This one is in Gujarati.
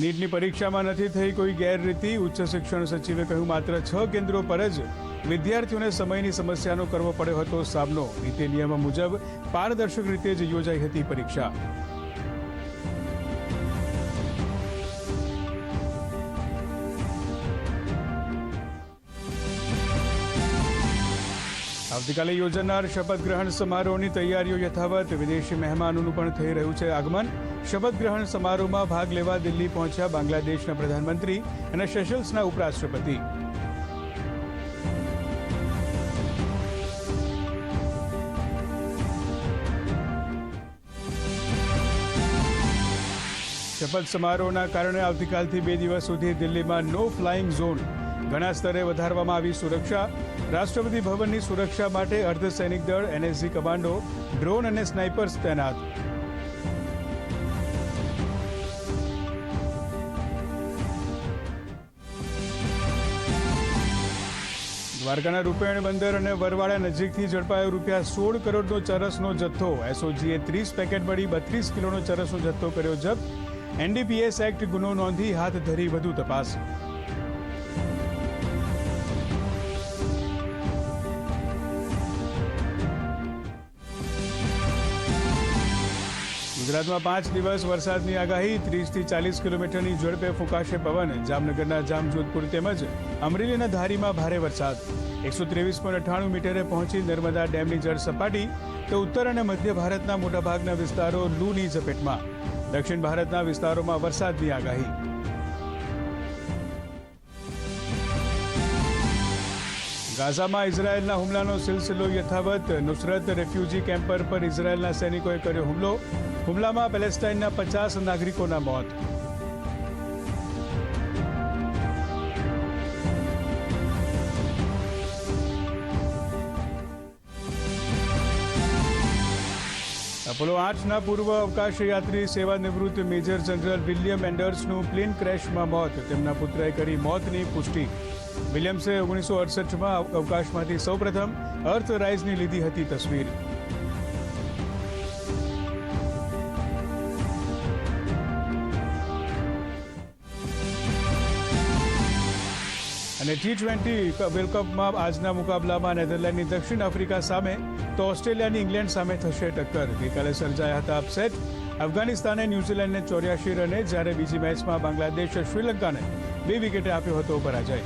નીટની પરીક્ષામાં નથી થઈ કોઈ ગેરરીતિ. ઉચ્ચ શિક્ષણ સચિવે કહ્યું, માત્ર છ કેન્દ્રો પર જ વિદ્યાર્થીઓને સમયની સમસ્યાનો કરવો પડ્યો હતો સામનો. નીતિ નિયમ મુજબ પારદર્શક રીતે જ યોજાઈ હતી પરીક્ષા. આવતીકાલે યોજાનાર શપથ ગ્રહણ સમારોહની તૈયારીઓ યથાવત. વિદેશી મહેમાનોનું પણ થઈ રહ્યું છે આગમન. શપથ ગ્રહણ સમારોહમાં ભાગ લેવા દિલ્હી પહોંચ્યા બાંગ્લાદેશના પ્રધાનમંત્રી અને સેશલ્સના ઉપરાષ્ટ્રપતિ. શપથ સમારોહના કારણે આવતીકાલથી બે દિવસ સુધી દિલ્હીમાં નો ફ્લાઇંગ ઝોન ઘણા સ્તરે વધારવામાં આવી સુરક્ષા. રાષ્ટ્રપતિ ભવનની સુરક્ષા માટે અર્ધસૈનિક દળ એનએસજી કમાન્ડો, ડ્રોન અને સ્નાઇપર્સ તૈનાત. દ્વારકાના રૂપેણ બંદર અને વરવાડા નજીકથી ઝડપાયો રૂપિયા સોળ કરોડનો ચરસનો જથ્થો. એસઓજીએ ત્રીસ પેકેટ મળી બત્રીસ કિલોનો ચરસનો જથ્થો કર્યો જપ્ત. એનડીપીએસ એક્ટ ગુનો નોંધી હાથ ધરી વધુ તપાસ. ગુજરાતમાં પાંચ દિવસ વરસાદની આગાહી, ત્રીસથી ચાલીસ કિલોમીટરની ઝડપે ફૂંકાશે પવન. જામનગરના જામજોધપુર તેમજ અમરેલીના ધારીમાં ભારે વરસાદ. એકસો ત્રેવીસ પોઈન્ટ અઠ્ઠાણું મીટરે પહોંચી નર્મદા ડેમની જળ સપાટી તો ઉત્તર અને મધ્ય ભારતના મોટાભાગના વિસ્તારો લૂની ઝપેટમાં. દક્ષિણ ભારતના વિસ્તારોમાં વરસાદની આગાહી. ગાઝામાં ઇઝરાયેલના હુમલાનો સિલસિલો યથાવત. નુસરત રેફ્યુજી કેમ્પર પર ઇઝરાયેલના સૈનિકોએ કર્યો હુમલો. હુમલામાં પેલેસ્ટાઇનના પચાસ નાગરિકોના મોત. અપોલો આઠના પૂર્વ અવકાશ યાત્રી સેવા નિવૃત્ત મેજર જનરલ વિલિયમ એન્ડર્સનું પ્લેન ક્રેશમાં મોત. તેમના પુત્રએ કરી મોતની પુષ્ટિ. વિલિયમ્સે ઓગણીસો અડસઠમાં અવકાશમાંથી સૌપ્રથમ અર્થ રાઇઝની લીધી હતી તસવીર. અને ટી ટ્વેન્ટી વર્લ્ડ કપમાં આજના મુકાબલામાં નેધરલેન્ડની દક્ષિણ આફ્રિકા સામે તો ઓસ્ટ્રેલિયાની ઇંગ્લેન્ડ સામે થશે ટક્કર. ગઈકાલે સર્જાયા હતા અપસેટ અફઘાનિસ્તાને ન્યૂઝીલેન્ડને ચોર્યાસી રને જ્યારે બીજી મેચમાં બાંગ્લાદેશ શ્રીલંકાને બે વિકેટે આપ્યો હતો પરાજય.